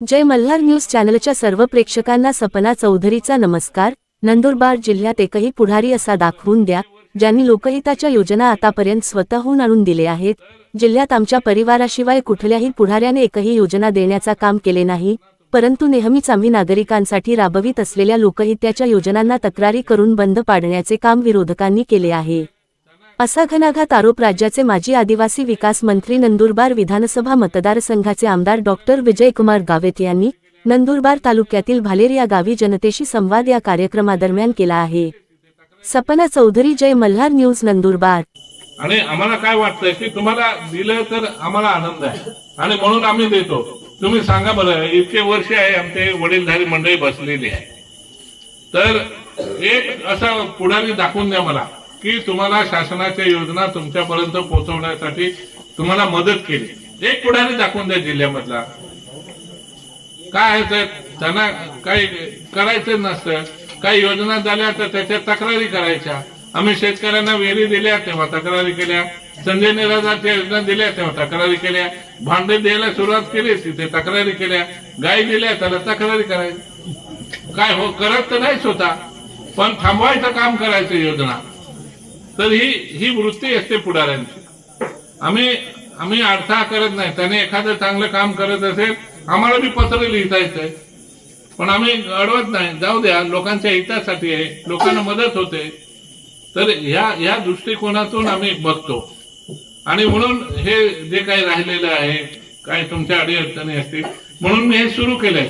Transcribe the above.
जय Malhar news चॅनलच्या सर्व प्रेक्षकांना सपना चौधरीचा नमस्कार. नंदुरबार जिल्ह्यात एकही पुढारी असा दाखवून द्या ज्यांनी लोकहिताच्या योजना आतापर्यंत स्वतःहून आणून दिले आहेत. जिल्ह्यात आमच्या परिवाराशिवाय कुठल्याही पुढाऱ्याने एकही योजना देण्याचा काम केले नाही परंतु नेहमीच आम्ही नागरिकांसाठी राबवित असलेल्या लोकहिताच्या योजनांना तक्रारी करून बंद पाडण्याचे काम विरोधकांनी केले आहे. असा घणाघात आरोप राज्याचे माजी आदिवासी विकास मंत्री नंदुरबार विधानसभा मतदारसंघाचे आमदार डॉक्टर विजयकुमार गावेत यांनी नंदुरबार तालुक्यातील भालेर या गावी जनतेशी संवाद या कार्यक्रमादरम्यान केला आहे. सपना चौधरी जय मल्हार न्यूज नंदुरबार. आणि आम्हाला काय वाटतंय की तुम्हाला दिलं तर आम्हाला आनंद आहे. आणि म्हणून आम्ही देतो. तुम्ही सांगा बरं इतके वर्ष आहे आमचे वडीलधारी मंडळी बसलेली आहे. तर एक असा पुढारी दाखवून द्या मला. की तुम्हाला शासनाच्या योजना तुमच्यापर्यंत पोहोचवण्यासाठी तुम्हाला मदत केली. एक पुढारी दाखवून द्या जिल्ह्यामधला. काय आहे तर त्यांना काही करायचं नसतं. काही योजना झाल्या तर त्याच्या तक्रारी करायच्या. आम्ही शेतकऱ्यांना विहिरी दिल्या तेव्हा तक्रारी केल्या. संजय निराधारच्या योजना दिल्या तेव्हा तक्रारी केल्या. भांडे द्यायला सुरुवात केली तिथे तक्रारी केल्या. गाय दिल्या त्याला तक्रारी करायची. काय हो करत तर नाहीच होता. पण थांबवायचं काम करायचं योजना. तर ही ही वृत्ती असते पुढाऱ्यांची. आम्ही आम्ही अडथळा करत नाही. त्याने एखादं चांगलं काम करत असेल आम्हाला बी पत्र लिहिता येतंय पण आम्ही अडवत नाही. जाऊ द्या लोकांच्या हितासाठी आहे. लोकांना मदत होते. तर ह्या ह्या दृष्टिकोनातून आम्ही बघतो. आणि म्हणून हे जे काही राहिलेलं आहे काय तुमच्या अडीअडचणी असतील म्हणून मी हे सुरू केलंय.